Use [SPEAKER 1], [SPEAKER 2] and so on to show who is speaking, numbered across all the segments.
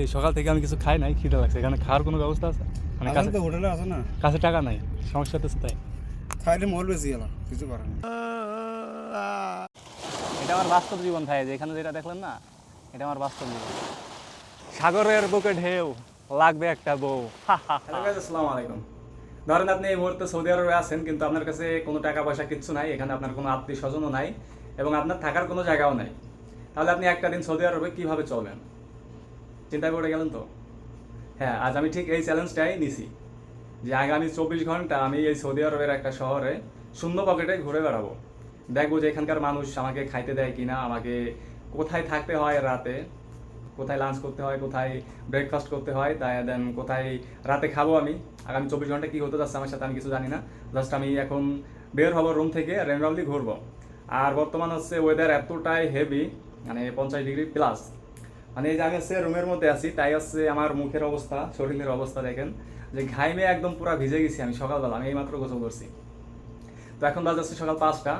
[SPEAKER 1] এই সকাল থেকে আমি কিছু খাই নাই খিদে লাগছে। এখানে খাওয়ার কোনো ব্যবস্থা আছে? মানে কাছে
[SPEAKER 2] তো হোটেলে আছে না।
[SPEAKER 1] কাছে টাকা নাই সমস্যা তো তাই।
[SPEAKER 2] খাইলে মল বেশি গেল কিছু করার নেই।
[SPEAKER 1] এটা আমার বাস্তব জীবন ভাই যে এখানে যেটা দেখলেন না এটা আমার বাস্তব জীবন। সাগরের বুকে ঢেউ লাগবে একটা বউ। হ্যালো গাইস আসসালামু আলাইকুম। ধরেন আপনি এই মুহূর্তে সৌদি আরবে আছেন কিন্তু আপনার কাছে কোনো টাকা পয়সা কিচ্ছু নাই এখানে আপনার কোনো আত্মীয় স্বজনও নাই এবং আপনার থাকার কোনো জায়গাও নাই। তাহলে আপনি একটা দিন সৌদি আরবে কীভাবে চলবেন? চিন্তায় করে গেলেন তো? হ্যাঁ আজ আমি ঠিক এই চ্যালেঞ্জটাই নিছি। যে আগামী চব্বিশ ঘণ্টা আমি এই সৌদি আরবের একটা শহরে শূন্য পকেটে ঘুরে বেড়াবো। দেখব যে এখানকার মানুষ আমাকে খাইতে দেয় কিনা, আমাকে কোথায় থাকতে হয় রাতে, কোথায় লাঞ্চ করতে হয়, কোথায় ব্রেকফাস্ট করতে হয় তাই দেন কোথায় রাতে খাব আমি। আগামী চব্বিশ ঘণ্টা কী হতে যাচ্ছে আমার সাথে আমি কিছু জানি না। জাস্ট আমি এখন বের হব রুম থেকে র্যান্ডমলি ঘুরবো। আর বর্তমান হচ্ছে ওয়েদার এতটাই হেভি মানে পঞ্চাশ ডিগ্রি প্লাস মানে এই যে আমি হচ্ছে রুমের মধ্যে আছি, তাই হচ্ছে আমার মুখের অবস্থা, শরীরের অবস্থা দেখেন, যে ঘাইমে একদম পুরো ভিজে গেছি আমি সকালবেলা, আমি এইমাত্র গোসল করছি। তো এখন বাজে হচ্ছে সকাল পাঁচটা,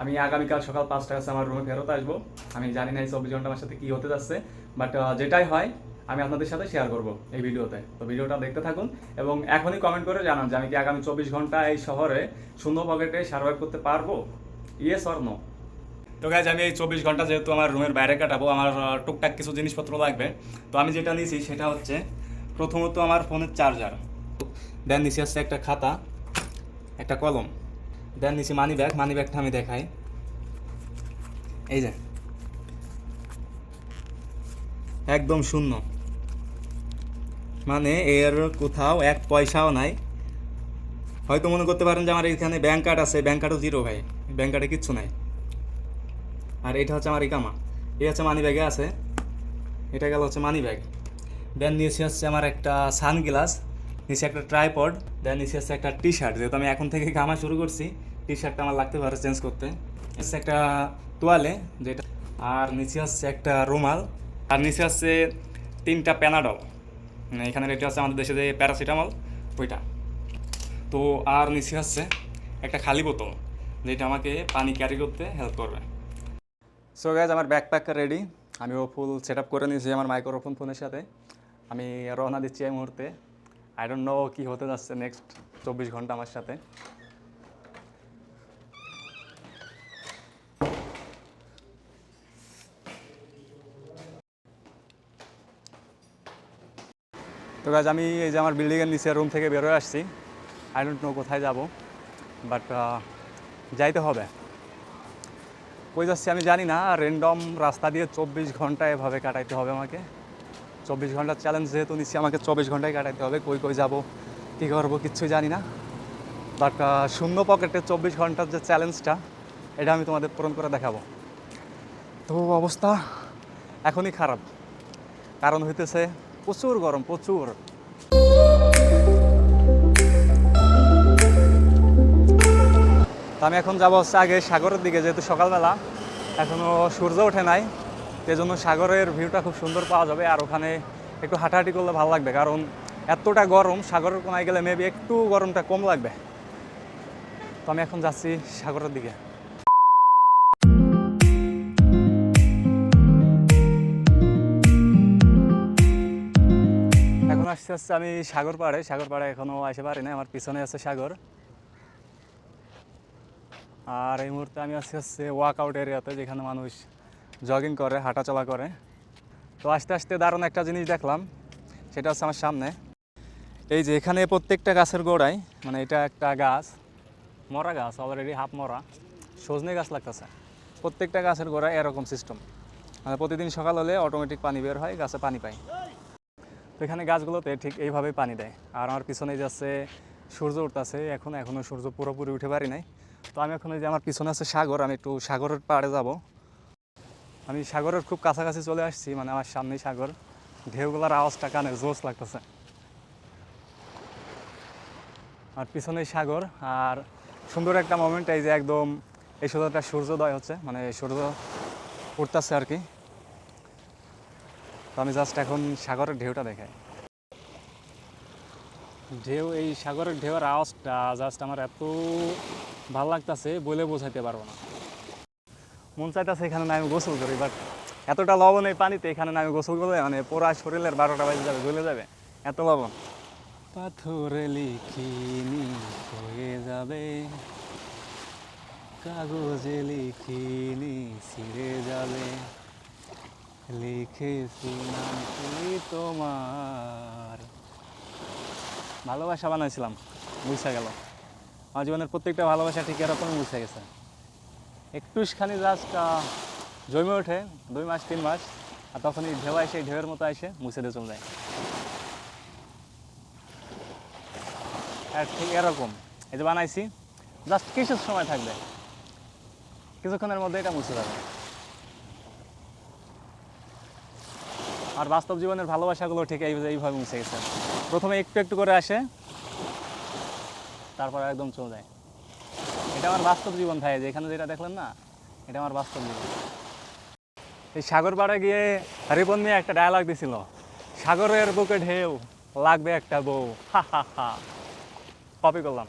[SPEAKER 1] আমি আগামীকাল সকাল পাঁচটা কাছে আমার রুমে ফেরত আসব। আমি জানি না এই চব্বিশ ঘণ্টা আমার সাথে কী হতে যাচ্ছে বাট যেটাই হয়, আমি আপনাদের সাথে শেয়ার করব এই ভিডিওতে। তো ভিডিওটা দেখতে থাকুন এবং এখনই কমেন্ট করে জানান যে আমি কি আগামী চব্বিশ ঘণ্টা এই শহরে শূন্য পকেটে সার্ভাইভ করতে পারব? ইয়েস অর নো তো গাইজ আমি এই চব্বিশ ঘণ্টা যেহেতু আমার রুমের বাইরে কাটাবো, আমার টুকটাক কিছু জিনিসপত্র লাগবে। তো আমি যেটা নিয়েছি সেটা হচ্ছে, প্রথমত আমার ফোনের চার্জার দেন নিচে হচ্ছে একটা খাতা, একটা কলম। দেন নিচে মানি ব্যাগ মানি ব্যাগটা আমি দেখাই। এই যে। একদম শূন্য। মানে এর কোথাও এক পয়সাও নাই। হয়তো মনে করতে পারেন যে আমার এখানে ব্যাংক কার্ড আছে ব্যাংক কার্ডও জিরো ভাই। ব্যাংক কার্ডে কিচ্ছু নাই। আর এটা হচ্ছে আমার ইকামা। এই হচ্ছে মানি ব্যাগে আছে। এটা গেল হচ্ছে মানি ব্যাগ। দেন নিচে হচ্ছে আমার একটা সানগ্লাস নিচে একটা ট্রাইপড দেন নিচে হচ্ছে একটা টি শার্ট যেহেতু আমি এখন থেকে ঘামা শুরু করছি টি শার্টটা আমার লাগতে পারে চেঞ্জ করতে। হচ্ছে একটা তোয়ালে, যেটা আর নিচে হচ্ছে একটা রুমাল। আর নিচে হচ্ছে তিনটা প্যানাডল। মানে এখানে এটা হচ্ছে আমাদের দেশে যে প্যারাসিটামল, ওইটা। তো আর নিচে হচ্ছে একটা খালি বোতল, যেটা আমাকে পানি ক্যারি করতে হেল্প করবে। সো গাইজ আমার ব্যাকপ্যাক রেডি আমিও ফুল সেট আপ করে নিয়েছি আমার মাইক্রোফোন ফোনের সাথে। আমি রওনা দিচ্ছি এই মুহূর্তে। আই ডোন্ট নো কী হতে যাচ্ছে নেক্সট চব্বিশ ঘণ্টা আমার সাথে। তো গাছ আমি এই যে আমার বিল্ডিংয়ের নিচে রুম থেকে বেরোয় আসছি। আই ডোন্ট নো কোথায় যাব বাট যাইতে হবে। কই যাচ্ছি আমি জানি না র্যান্ডম রাস্তা দিয়ে চব্বিশ ঘণ্টা এভাবে কাটাইতে হবে আমাকে। চব্বিশ ঘণ্টার চ্যালেঞ্জ যেহেতু নিচ্ছি, আমাকে চব্বিশ ঘন্টায় কাটাইতে হবে, কই কই যাব, কী করব কিচ্ছুই জানি না। বাট শূন্য পকেটে চব্বিশ ঘণ্টার যে চ্যালেঞ্জটা এটা আমি তোমাদের পূরণ করে দেখাবো। তো অবস্থা এখনই খারাপ। কারণ হইতেছে প্রচুর গরম, প্রচুর। তো আমি এখন যাব হচ্ছে আগে সাগরের দিকে, যেহেতু সকালবেলা। এখনও সূর্য ওঠে নাই জন্য সাগরের ভিউটা খুব সুন্দর পাওয়া যাবে, আর ওখানে একটু হাঁটাহাঁটি করলে ভালো লাগবে, কারণ এতটা গরম, সাগরের কোনায় গেলে মেবি একটু গরমটা কম লাগবে। তো আমি এখন যাচ্ছি সাগরের দিকে। এখন আসতে আসতে আমি সাগর পাড়ে সাগর পাড়ে এখনও আসে পারি না আমার পিছনে আছে সাগর। আর এই মুহূর্তে আমি আছি হচ্ছে ওয়ার্কআউট এরিয়াতে যেখানে মানুষ জগিং করে, হাঁটাচলা করে। তো আস্তে আস্তে দারুণ একটা জিনিস দেখলাম, সেটা হচ্ছে আমার সামনে। এই যে এখানে প্রত্যেকটা গাছের গোড়ায় মানে এটা একটা গাছ, মরা গাছ অলরেডি হাফ মরা, সজনে গাছ লাগতেছে। প্রত্যেকটা গাছের গোড়ায় এরকম সিস্টেম মানে প্রতিদিন সকাল হলে অটোমেটিক পানি বের হয়, গাছে পানি পায়। তো এখানে গাছগুলোতে ঠিক এইভাবেই পানি দেয়। আর আমার পিছনে যাচ্ছে সূর্য উঠতেছে, এখন এখনও সূর্য পুরোপুরি উঠে পারি নাই। তো আমি এখন এই যে আমার পিছনে আছে সাগর, আমি একটু সাগরের পাড়ে যাব। আমি সাগরের খুব কাছাকাছি চলে আসছি মানে আমার সামনেই সাগর। ঢেউগুলোর আওয়াজটা কানে জোস লাগতেছে। আর পিছনেই সাগর, আর সুন্দর একটা মোমেন্ট এই যে একদম এই একটা সূর্যোদয় হচ্ছে মানে সূর্য উঠতেছে আর কি। তো আমি জাস্ট এখন সাগরের ঢেউটা দেখাই। ঢেউ, এই সাগরের ঢেউয়ের আওয়াজটা জাস্ট আমার এত ভালো লাগতেছে বলে বোঝাইতে পারব না। মন চাইতেছে এখানে আমি গোসল করি বাট এতটা লবণ এই পানিতে এখানে আমি গোসল করলে মানে পুরা শরীরের বারোটা বাজে যাবে জ্বলে যাবে। এত লবণ। পাথরে লিখিনি হয়ে যাবে। কাগজে লিখিনি ছিঁড়ে যাবে। লিখেছি তোমার। ভালোবাসা বানাইছিলাম মুছে গেল। আমার জীবনের প্রত্যেকটা ভালোবাসা ঠিক এরকমই মুছে গেছে। একটুখানি জাস্ট জমে ওঠে, দুই মাস, তিন মাস, আর তখনই ঢেউ আসে, ঢেউয়ের মতো আসে, মুছে দিয়ে চলে যায়। আর ঠিক এরকম, এই যে বানাইছি জাস্ট কিছু সময় থাকবে, কিছুক্ষণের মধ্যে এটা মুছে যাবে। আর বাস্তব জীবনের ভালোবাসাগুলো ঠিক এইভাবে মুছে গেছে। প্রথমে একটু একটু করে আসে তারপর একদম চলে যায়। এটা আমার বাস্তব জীবন ভাই, যে এখানে যেটা দেখলেন না, এটা আমার বাস্তব জীবন। এই সাগর পাড়ে গিয়ে রিপন নিয়ে একটা ডায়লগ দিছিল, সাগরের বুকে ঢেউ, লাগবে একটা বউ। হা হা হা। কপি করলাম।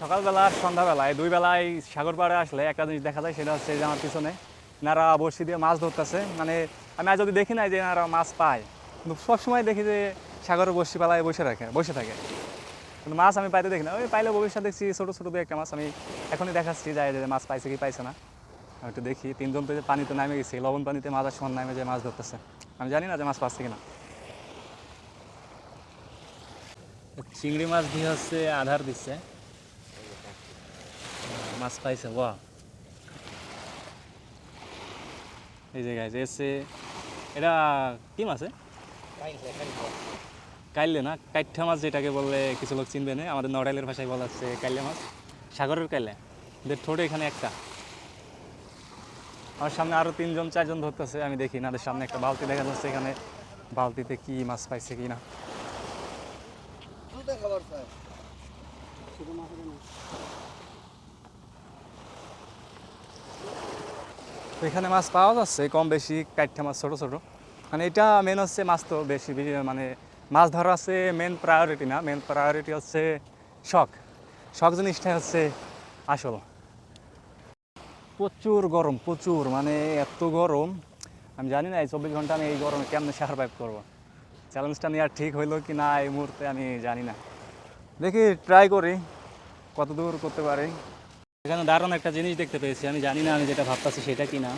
[SPEAKER 1] সকালবেলা আর সন্ধ্যাবেলা, এই দুই বেলায় সাগর পাড়ে আসলে একটা জিনিস দেখা যায়, সেটা হচ্ছে যে আমার পিছনে নারা বড়শি দিয়ে মাছ ধরতেছে। মানে আমি আর যদি দেখি না যে নারা মাছ পায়। সবসময় দেখি যে সাগরের বড়শি পালায় বসে রাখে, বসে থাকে। কিন্তু মাছ আমি পাইতে দেখি না। ওই পাইলে ভবিষ্যৎ দেখছি ছোটো ছোটো দু একটা মাছ আমি এখনই দেখাচ্ছি যায় যে মাছ পাইছে কি পাইছে না। আমি একটু দেখি তিনজন তো যে পানিতে নামে গেছি লবণ পানিতে মাছ আর সমান নামে যে মাছ ধরতেছে। আমি জানি না যে মাছ পাচ্ছে কিনা। চিংড়ি মাছ দিয়ে হচ্ছে আধার দিচ্ছে। মাছ পাইছে বাহ। এই জায়গায় যে এটা কি মাছ? কাইলে না, কাইঠা মাছ যেটাকে বললে কিছু লোক চিনবে না, আমাদের নড়াইলের ভাষায় বলা হচ্ছে কাইলে মাছ। সাগরের কাইলে। এদের ঠোঁটে এখানে একটা। আমার সামনে আরও তিনজন, চারজন ধরতেছে, আমি দেখি না সামনে একটা বালতি দেখা যাচ্ছে এখানে। বালতিতে কি মাছ পাইছে কি না এখানে মাছ পাওয়া যাচ্ছে, কম বেশি কাঠটা মাছ ছোটো ছোটো। মানে এটা মেন হচ্ছে মাছ তো বেশি মানে মাছ ধরা হচ্ছে মেন প্রায়োরিটি না মেন প্রায়োরিটি হচ্ছে শখ। শখ জিনিসটা হচ্ছে আসল। প্রচুর গরম, প্রচুর মানে এত গরম, আমি জানি না এই চব্বিশ ঘণ্টা আমি এই গরমে কেমনে সার্ভাইভ করব। চ্যালেঞ্জটা নেওয়ার ঠিক হইল কি না এই মুহূর্তে আমি জানি না। দেখি ট্রাই করি, কত দূর করতে পারি। এখানে দারুণ একটা জিনিস দেখতে পেয়েছি, আমি জানি না আমি যেটা ভাবতাছি সেটা কি না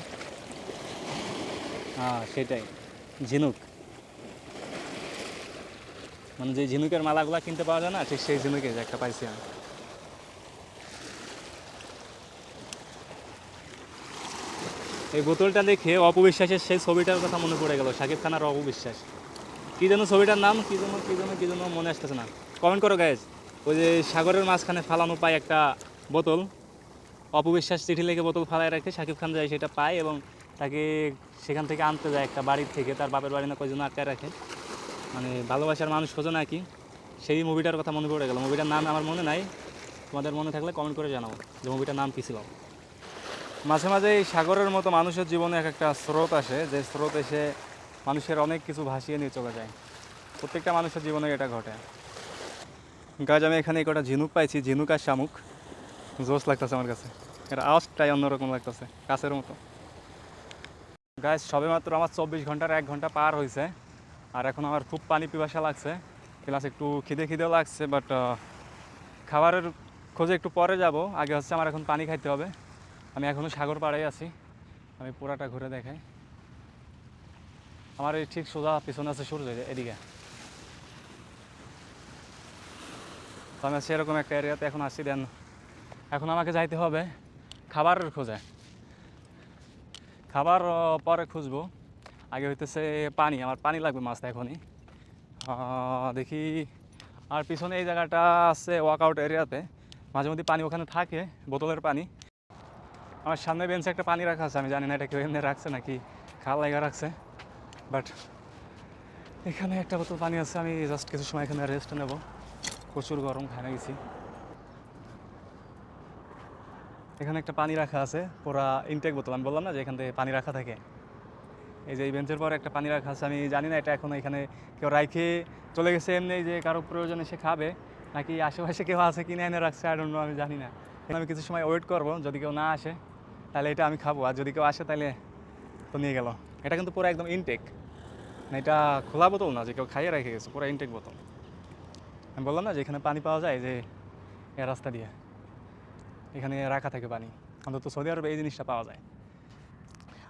[SPEAKER 1] হ্যাঁ সেটাই, ঝিনুক। মানে যে ঝিনুকের মালাগুলো কিনতে পাওয়া যায় না, ঠিক সেই ঝিনুকে একটা পাইছি আমি। এই বোতলটা দেখে অপবিশ্বাসের সেই ছবিটার কথা মনে পড়ে গেল শাকিব খানার অপবিশ্বাস। কি যেন ছবিটার নাম, কি যেন কি যেন কি যেন মনে আসতেছে না। কমেন্ট করো গাইজ ওই যে সাগরের মাঝখানে ফালানো পায় একটা বোতল, অপবিশ্বাস চিঠি লিখে বোতল ফালায় রাখে শাকিব খান যায় সেটা পায় এবং তাকে সেখান থেকে আনতে যায় একটা বাড়ির থেকে, তার বাপের বাড়ি না কয়জন আটকায় রাখে। মানে ভালোবাসার মানুষ খোঁজে নাকি? সেই মুভিটার কথা মনে পড়ে গেল। মুভিটার নাম আমার মনে নাই। তোমাদের মনে থাকলে কমেন্ট করে জানাও যে মুভিটার নাম কী ছিল। মাঝে মাঝে এই সাগরের মতো মানুষের জীবনে এক একটা স্রোত আসে। যে স্রোত এসে মানুষের অনেক কিছু ভাসিয়ে নিয়ে চলে যায়। প্রত্যেকটা মানুষের জীবনে এটা ঘটে। গাছ, আমি এখানে কটা ঝিনুক পাইছি। ঝিনুক আর শামুক। জোশ লাগতেছে আমার কাছে। এটা আওয়াজটাই অন্যরকম লাগতেছে। কাছের মতো। গাছ সবে মাত্র আমার চব্বিশ ঘণ্টার এক ঘণ্টা পার হয়েছে আর এখন আমার খুব পানি পিপাসা লাগছে। প্লাস একটু খিদে খিদেও লাগছে বাট খাবারের খোঁজে একটু পরে যাব। আগে হচ্ছে আমার এখন পানি খাইতে হবে। আমি এখনও সাগর পাড়েই আছি। আমি পুরাটা ঘুরে দেখাই। আমার এই ঠিক সোজা পিছনে আছে সূর্য এদিকে। তো আমি আছি এরকম একটা এরিয়াতে এখন আসছি দেন এখন আমাকে যাইতে হবে খাবারের খোঁজে। খাবার পরে খুঁজবো। আগে হইতেছে পানি, আমার পানি লাগবে মাছ এখনই। দেখি, আর পিছনে এই জায়গাটা আছে ওয়ার্কআউট এরিয়াতে মাঝে মধ্যে পানি ওখানে থাকে, বোতলের পানি। আমার সামনে বেঞ্চে একটা পানি রাখা আছে, আমি জানি না এটা কেউ এমনি রাখছে নাকি খাল লাগা রাখছে। বাট এখানে একটা বোতল পানি আছে, আমি জাস্ট কিছু সময় এখানে রেস্ট নেব। প্রচুর গরম খাই গেছি। এখানে একটা পানি রাখা আছে, পুরা ইনটেক বোতল, আমি বললাম না যে এখান থেকে পানি রাখা থাকে। এই যে এই বেঞ্চের পর একটা পানি রাখা আছে, আমি জানি না এটা এখন এখানে কেউ রাইখে চলে গেছে এমনি যে কারও প্রয়োজনে সে খাবে, নাকি আশেপাশে কেউ আছে কিনে এনে রাখছে আর অন্য আমি জানি না। আমি কিছু সময় ওয়েট করব, যদি কেউ না আসে, তাহলে এটা আমি খাব, আর যদি কেউ আসে, তাহলে তো নিয়ে গেল। এটা কিন্তু পুরো একদম ইনটেক না এটা খোলা বোতল না, যে কেউ খাইয়ে রেখে গেছে, পুরো ইনটেক বোতল। আমি বললাম না যে এখানে পানি পাওয়া যায়, যে এ রাস্তা দিয়ে। এখানে রাখা থাকে পানি। অন্তত সৌদি আরবে এই জিনিসটা পাওয়া যায়।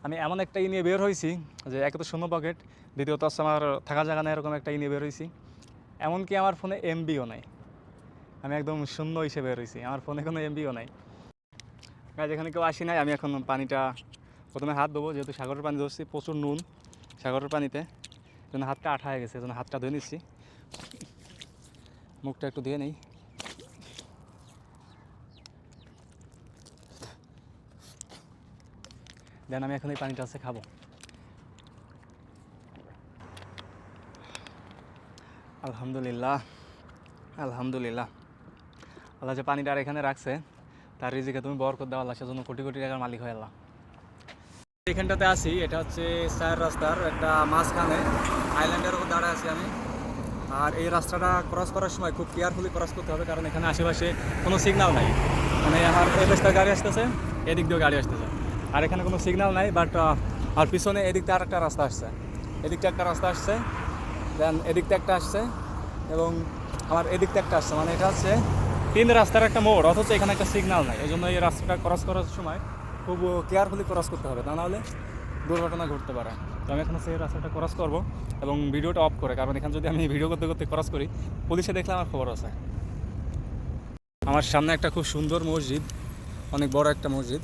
[SPEAKER 1] আমি এমন একটা ই নিয়ে বের হয়েছি যে একে তো শূন্য পকেট, দ্বিতীয়ত হচ্ছে আমার থাকা জায়গা নেই, এরকম একটা ই নিয়ে বের হয়েছি। এমনকি আমার ফোনে এমবিও নাই। আমি একদম শূন্য হিসেবে বের হয়েছি, আমার ফোনে কোনো এমবিও নাই। এখানে কেউ আসি নাই, আমি এখন পানিটা প্রথমে হাত দেবো যেহেতু সাগরের পানি ধরছি, প্রচুর নুন সাগরের পানিতে। জন্য হাতটা আঠা হয়ে গেছে জন্য হাতটা ধুয়ে নিচ্ছি। মুখটা একটু ধুয়ে নেই। দেন, আমি এখন এই পানিটা আছে খাব। আলহামদুলিল্লাহ আলহামদুলিল্লাহ। আল্লাহ যে পানিটা আর এখানে রাখছে, তার রিজিকে তুমি বরকত দেওয়া আল্লাহ, সেজন্য কোটি কোটি টাকার মালিক হয়ে আল্লাহ। এখানটাতে আসি এটা হচ্ছে চার রাস্তার একটা মাঝখানে আইল্যান্ডের উপর দাঁড়ায় আছি আমি। আর এই রাস্তাটা ক্রস করার সময় খুব কেয়ারফুলি ক্রস করতে হবে, কারণ এখানে আশেপাশে কোনো সিগন্যাল নাই। মানে আমার এই রাস্তায় গাড়ি আসতেছে, এদিক দিয়েও গাড়ি আসতেছে। আর এখানে কোনো সিগন্যাল নাই বাট আর পিছনে এদিকটা আর একটা রাস্তা আসছে। এদিকটা একটা রাস্তা আসছে দেন এদিকটা একটা আসছে, এবং আমার এদিকটা একটা আসছে। মানে এটা হচ্ছে তিন রাস্তার একটা মোড়, অথচ এখানে একটা সিগন্যাল নাই। এই জন্য এই রাস্তাটা ক্রস করার সময় খুব কেয়ারফুলি ক্রস করতে হবে তা নাহলে দুর্ঘটনা ঘটতে পারে। তো আমি এখন সেই রাস্তাটা ক্রস করব এবং ভিডিওটা অফ করে, কারণ এখানে যদি আমি ভিডিও করতে করতে ক্রস করি, পুলিশে দেখলে আমার খবর আছে। আমার সামনে একটা খুব সুন্দর মসজিদ, অনেক বড় একটা মসজিদ।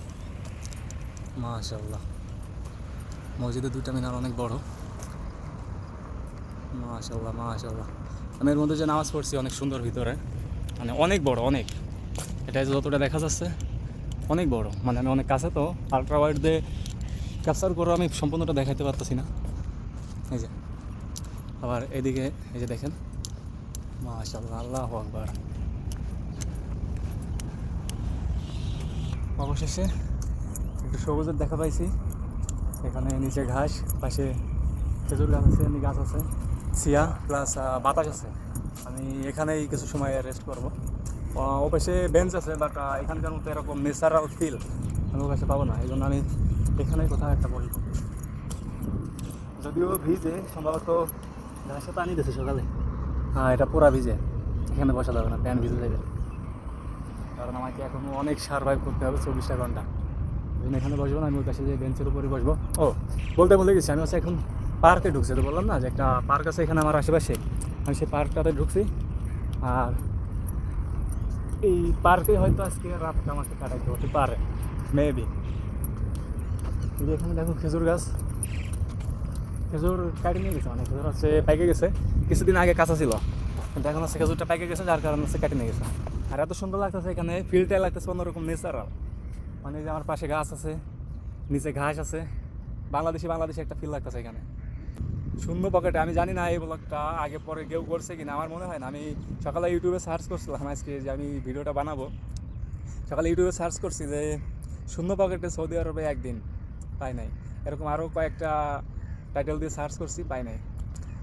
[SPEAKER 1] মাশাল্লাহ মসজিদের দুইটা মিনার অনেক বড়। মাশাল্লাহ মাশাল্লাহ আমি এর মধ্যে যে নামাজ পড়ছি অনেক সুন্দর ভিতরে। মানে অনেক বড়, অনেক। এটা যতটা দেখা যাচ্ছে, অনেক বড়। মানে আমি অনেক কাছে তো আলট্রা ওয়াইড দিয়ে ক্যাপচার করে আমি সম্পূর্ণটা দেখাইতে পারতেছি না। এই যে। আবার এদিকে, এই যে দেখেন। মাশাল্লাহ আল্লাহ আকবার। অবশেষে একটু সবুজের দেখা পাইছি। এখানে নিচে ঘাস, পাশে খেজুর গাছ আছে, এমনি গাছ আছে। সিয়া প্লাস বাতাস আছে। আমি এখানেই কিছু সময় রেস্ট করব। পাশে বেঞ্চ আছে বাট এখানকার মতো এরকম ন্যাচারাল ফিল আমি ও পাশে পাবো না। এই জন্য আমি এখানেই কোথাও একটা বসবো। যদিও ভিজে, সম্ভবত ঘাসে পানি দিয়েছে সকালে। হ্যাঁ এটা পুরা ভিজে। এখানে বসা যাবে না প্যান ভিজে যাবে। কারণ আমাকে এখনও অনেক সার্ভাইভ করতে হবে চব্বিশটা ঘণ্টা। এখানে বসবো না, আমি ওই পাশে যে বেঞ্চের উপরে বসবো। ও, বলতে বলে গেছি, আমি হচ্ছে এখন পার্কে ঢুকছি, তো বললাম না যে একটা পার্ক আছে এখানে আমার আশেপাশে। আমি সেই পার্কটাতে ঢুকছি, আর এই পার্কে হয়তো আজকে রাতটা আমাকে কাটাইতে হতে পারে মেবি এখানে দেখো খেজুর গাছ। খেজুর কাটি নিয়ে গেছে মানে খেজুর হচ্ছে পাইকে গেছে, কিছুদিন আগে কাঁচা ছিল। কিন্তু এখন হচ্ছে খেজুরটা পাইকে গেছে, যার কারণে হচ্ছে কাটি নিয়ে গেছে। আর এত সুন্দর লাগতেছে এখানে ফিল্ডটা লাগতেছে অন্যরকম নেচারাল মানে যে আমার পাশে গাছ আছে, নিচে ঘাস আছে, বাংলাদেশি বাংলাদেশি একটা ফিল লাগতেছে এখানে। শূন্য পকেটে আমি জানি না এই ব্লগটা আগে পরে কেউ করছে কিনা, আমার মনে হয় না। আমি সকালে ইউটিউবে সার্চ করছিলাম আজকে যে আমি ভিডিওটা বানাবো। সকালে ইউটিউবে সার্চ করছি যে শূন্য পকেটে সৌদি আরবে একদিন পাই নাই। এরকম আরও কয়েকটা টাইটেল দিয়ে সার্চ করছি, পাই নাই।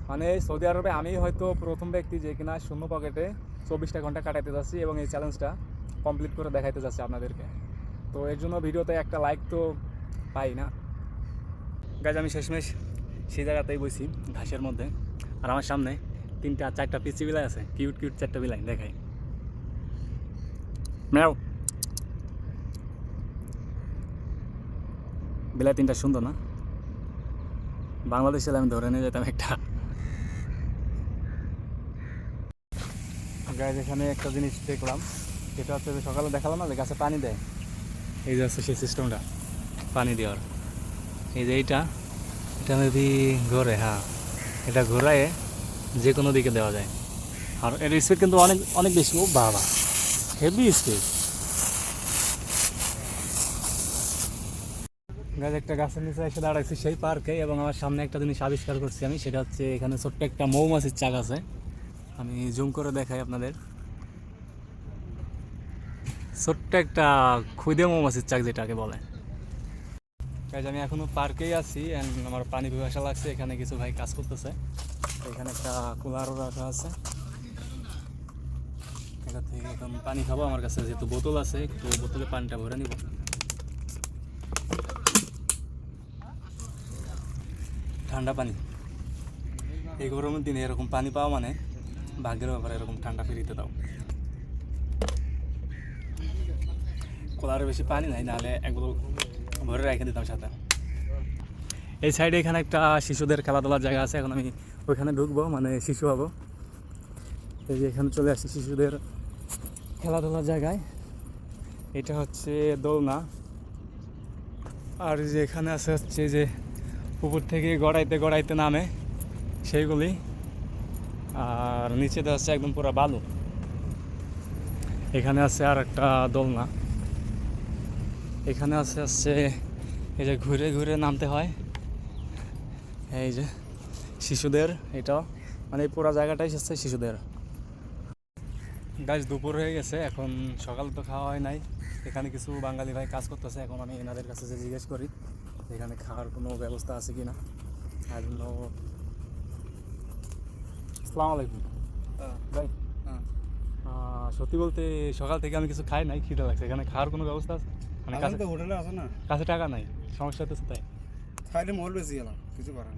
[SPEAKER 1] মানে সৌদি আরবে আমি হয়তো প্রথম ব্যক্তি যে কিনা শূন্য পকেটে চব্বিশটা ঘণ্টা কাটাইতে যাচ্ছি এবং এই চ্যালেঞ্জটা কমপ্লিট করে দেখাইতে যাচ্ছি আপনাদেরকে। তো এর জন্য ভিডিওতে একটা লাইক তো পাই না। গাছ আমি শেষমেশ সেই জায়গাতেই বসি ঘাসের মধ্যে। আর আমার সামনে তিনটা, চারটা পিচি বিলাই আছে। কিউট কিউট চারটা বিলাই, দেখাই। ম্যাও বিলাই তিনটা সুন্দর না? বাংলাদেশে আমি ধরে নিয়ে যেতাম একটা। গাছ এখানে একটা জিনিস দেখলাম। সেটা হচ্ছে সকালে দেখালাম না যে গাছে পানি দেয়? এই যে হচ্ছে সেই সিস্টেমটা পানি দেওয়ার। এই যে এইটা, এটা মেবি ঘোরে হ্যাঁ। এটা ঘোরায় যে কোনো দিকে দেওয়া যায়। আর এর স্পিড কিন্তু অনেক অনেক বেশি। ও বাবা হেভি স্পিড গাছ একটা গাছের নিচে এসে দাঁড়াইছি সেই পার্কে এবং আমার সামনে একটা জিনিস আবিষ্কার করছি আমি, সেটা হচ্ছে এখানে ছোট্ট একটা মৌমাছির চাক আছে। আমি জুম করে দেখাই আপনাদের। ছোট্ট একটা খুদে মৌমাছির চাক যেটাকে বলে। কাজ আমি এখনও পার্কেই আছি অ্যান্ড আমার পানি পিপাসা লাগছে, এখানে কিছু ভাই কাজ করতেছে। এখানে একটা কুলারও রাখা আছে। এটা থেকে এখন পানি খাব, আমার কাছে যেহেতু বোতল আছে, একটু বোতলে পানিটা ভরে নিব। ঠান্ডা পানি। এই গরমের দিনে এরকম পানি পাওয়া মানে ভাগ্যের ব্যাপারে এরকম ঠান্ডা ফিরিতে দাও। কোলারে বেশি পানি নাই, নাহলে একগুলো ভরে রেখে দিতাম সাথে। এই সাইডে এখানে একটা শিশুদের খেলাধুলার জায়গা আছে, এখন আমি ওইখানে ঢুকবো মানে শিশু হব। এই যে এখানে চলে আসছি শিশুদের খেলাধুলার জায়গায়। এটা হচ্ছে দোলনা। আর যে এখানে আছে হচ্ছে যে উপর থেকে গড়াইতে গড়াইতে নামে সেইগুলি। আর নিচেতে হচ্ছে একদম পুরো বালু। এখানে আছে আর একটা দোলনা। এখানে আছে হচ্ছে এই যে ঘুরে ঘুরে নামতে হয়। এই যে শিশুদের এটা মানে এই পুরো জায়গাটাই হচ্ছে শিশুদের। গাছ দুপুর হয়ে গেছে এখন সকাল তো খাওয়া হয় নাই। এখানে কিছু বাঙালি ভাই কাজ করতেছে এখন আমি এনাদের কাছে যে জিজ্ঞেস করি এখানে খাওয়ার কোনো ব্যবস্থা আছে কি না? আর আসসালামু আলাইকুম। ভাই
[SPEAKER 2] হ্যাঁ।
[SPEAKER 1] সত্যি বলতে সকাল থেকে আমি কিছু খাই নাই খিদে লাগছে। এখানে খাওয়ার কোনো ব্যবস্থা আছে? মানে কাছে
[SPEAKER 2] হোটেলে আছে না।
[SPEAKER 1] কাছে টাকা নাই সমস্যা হতেছে তাই।
[SPEAKER 2] খাইলে মল বেশি গেলাম কিছু করার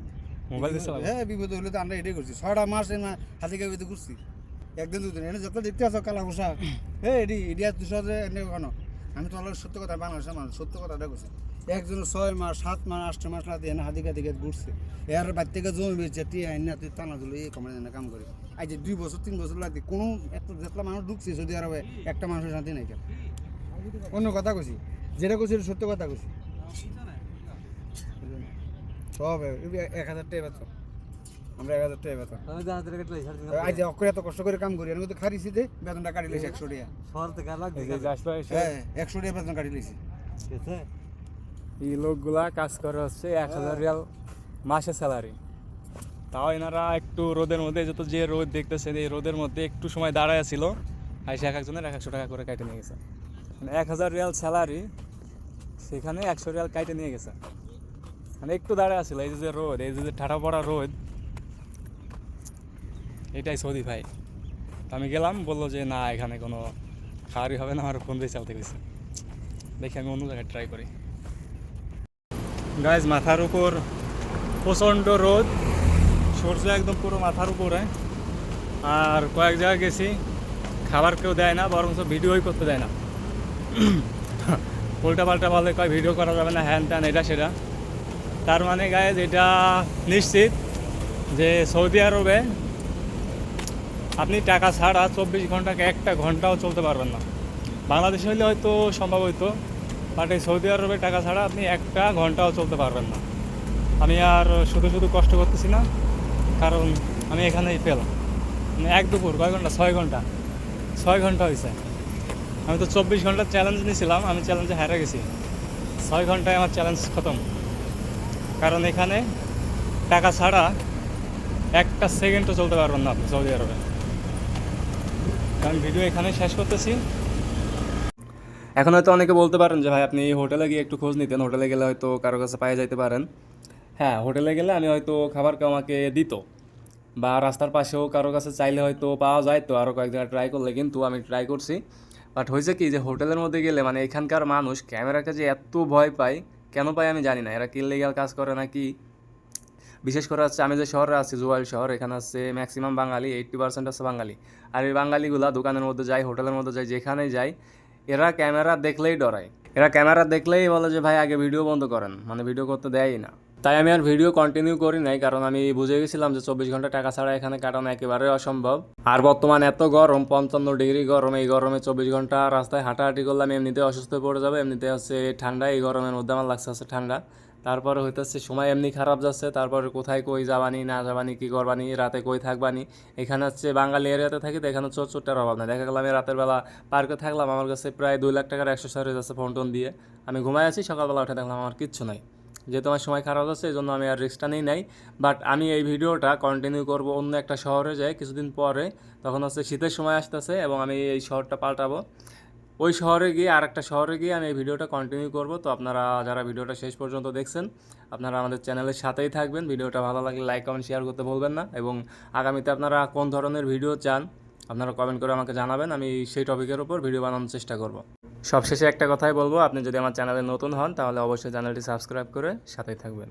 [SPEAKER 1] মোবাইল
[SPEAKER 2] হ্যাঁ বিপদ হলে তো আমরা এটাই করছি। ছয়টা মাস এনে হাতে গাবিতে ঘুরছি। একদিন দুদিন এনে যত দেখতে আসো কালা পোশাক। হ্যাঁ এডি ইডিয়া দুশো এনে কেন? আমি তো সত্য কথা বাংলাদেশের মানুষ সত্য কথাটা করছি একজন ছয় মাস সাত মাস আট মাস রাতে এনে হাতে গেতে ঘুরছে। এর বাড়ি থেকে জমি বেচে টিয়া এনে তুই টানা তুলে এই কমানে এনে কাম করে। আজ যে দুই বছর তিন বছর লাগে কোনো একটা যেতলা মানুষ ঢুকছে সৌদি আরবে একটা মানুষের শান্তি নাই কেন? অন্য কথা কইছি। যেটা এটা সত্য কথা কইছি সব এক হাজার টাকা বেতন। আমরা এক হাজার টাকা বেতন আজ অক্ষরে এত কষ্ট করে কাম করি আমি তো খারিছি দে বেতনটা কাটি লেছি একশো টাকা।
[SPEAKER 1] এই যে
[SPEAKER 2] হ্যাঁ একশো টাকা বেতন কাটি লেছি।
[SPEAKER 1] এই লোকগুলা কাজ করে হচ্ছে এক হাজার রিয়াল মাসে স্যালারি তাও এনারা একটু রোদের মধ্যে যত যে রোদ দেখতেছে এই রোদের মধ্যে একটু সময় দাঁড়ায় ছিল আর সে এক একজনের এক একশো টাকা করে কাটে নিয়ে গেছে। মানে এক হাজার রিয়াল স্যালারি সেখানে একশো রিয়াল কাটে নিয়ে গেছে। মানে একটু দাঁড়ায় আছিল, এই যে রোদ, এই যে ঠাটা পড়া রোদ, এটাই সৌদি ভাই। তো আমি গেলাম, বলল যে, না, এখানে কোনো খাওয়ারই হবে না, আমার ফোন দিয়ে চালতে গেছে। দেখি আমি অন্য জায়গায় ট্রাই করি। গাইজ মাথার উপর প্রচণ্ড রোদ। সূর্য একদম পুরো মাথার উপরে। আর কয়েক জায়গায় গেছি, খাবার কেউ দেয় না, বরঞ্চ ভিডিওই করতে দেয় না। উল্টা পাল্টা বলে কয় ভিডিও করা যাবে না, হ্যান ত্যান, এটা সেটা। তার মানে গায়েজ এটা নিশ্চিত যে সৌদি আরবে আপনি টাকা ছাড়া চব্বিশ ঘন্টাকে একটা ঘন্টাও চলতে পারবেন না। বাংলাদেশে হলে হয়তো সম্ভব হইতো বাট এই সৌদি আরবে টাকা ছাড়া আপনি একটা ঘন্টাও চলতে পারবেন না। আমি আর শুধু শুধু কষ্ট করতেছি না, কারণ আমি এখানেই পেলাম মানে এক দুপুর, কয় ঘণ্টা? ছয় ঘণ্টা। ছয় ঘণ্টা হয়েছে আমি তো চব্বিশ ঘণ্টার চ্যালেঞ্জ নিয়েছিলাম আমি চ্যালেঞ্জে হেরে গেছি। ছয় ঘন্টায় আমার চ্যালেঞ্জ খতম। কারণ এখানে টাকা ছাড়া একটা সেকেন্ডও চলতে পারবেন না আপনি সৌদি আরবে। কারণ ভিডিও এখানে শেষ করতেছি। এখন হয়তো অনেকে বলতে পারেন যে, ভাই, আপনি হোটেলে গিয়ে একটু খোঁজ নিতেন। হোটেলে গেলে হয়তো কারও কাছে পাওয়া যাইতে পারেন। হ্যাঁ হোটেলে গেলে আমি হয়তো খাবার আমাকে দিত। বা রাস্তার পাশেও কারও কাছে চাইলে হয়তো পাওয়া যায় তো আরও কয়েক জায়গায় ট্রাই করলে। কিন্তু আমি ট্রাই করছি। বাট হয়েছে কি যে হোটেলের মধ্যে গেলে মানে এখানকার মানুষ ক্যামেরাকে যে এত ভয় পায়, কেন পায় আমি জানি না। এরা কি ইলিগাল কাজ করে নাকি? বিশেষ করে হচ্ছে আমি যে শহরে আছি, জুয়াইল শহর, এখানে আছে ম্যাক্সিমাম বাঙালি এইট্টি পার্সেন্ট আছে বাঙালি। আর এই বাঙালিগুলা দোকানের মধ্যে যায়, হোটেলের মধ্যে যায়, যেখানেই যায়, এরা ক্যামেরা দেখলেই ডরায়। এরা ক্যামেরা দেখলেই বলে যে, ভাই, আগে ভিডিও বন্ধ করেন। মানে ভিডিও করতে দেয়ই না। তাই আমি আর ভিডিও কন্টিনিউ করি নাই, কারণ আমি বুঝে গেছিলাম যে চব্বিশ ঘণ্টা টাকা ছাড়া এখানে কাটানো একেবারে অসম্ভব। আর বর্তমান এত গরম, পঞ্চান্ন ডিগ্রি গরম, এই গরমে চব্বিশ ঘণ্টা রাস্তায় হাঁটাহাঁটি করলে আমি এমনিতে অসুস্থ পড়ে যাবে, এমনিতে হচ্ছে ঠান্ডা, এই গরমের মধ্যে আমার লাগছে হচ্ছে ঠান্ডা। তারপরে হইতেছে সময় এমনি খারাপ যাচ্ছে, তারপরে কোথায় কই যাবানি, না যাবানি, কি করবানি, রাতে কই থাকবানি। এখানে হচ্ছে বাঙালি এরিয়াতে থাকি তো এখানে চোর চোরটার অভাব নাই। দেখা গেল আমি রাতের বেলা পার্কে থাকলাম, আমার কাছে প্রায় দুই লাখ টাকার একশো সার হয়ে যাচ্ছে ফোন টোন দিয়ে। আমি ঘুমাই আছি, সকালবেলা উঠে দেখলাম আমার কিচ্ছু নাই। যেহেতু আমার সময় খারাপ যাচ্ছে এই জন্য আমি আর রিস্কটা নিই নাই। বাট আমি এই ভিডিওটা কন্টিনিউ করব অন্য একটা শহরে যাই, কিছুদিন পরে। তখন হচ্ছে শীতের সময় আসতেছে এবং আমি এই শহরটা পাল্টাবো। ওই শহরে গিয়ে আর একটা শহরে গিয়ে আমি এই ভিডিওটা কন্টিনিউ করব। তো আপনারা যারা ভিডিওটা শেষ পর্যন্ত দেখছেন, আপনারা আমাদের চ্যানেলের সাথেই থাকবেন। ভিডিওটা ভালো লাগলে লাইক কমেন্ট শেয়ার করতে ভুলবেন না। এবং আগামীতে আপনারা কোন ধরনের ভিডিও চান আপনারা কমেন্ট করে আমাকে জানাবেন, আমি সেই টপিকের উপর ভিডিও বানানোর চেষ্টা করব। সবশেষে একটা কথাই বলব, আপনি যদি আমার চ্যানেলে নতুন হন, তাহলে অবশ্যই চ্যানেলটি সাবস্ক্রাইব করে সাথেই থাকবেন।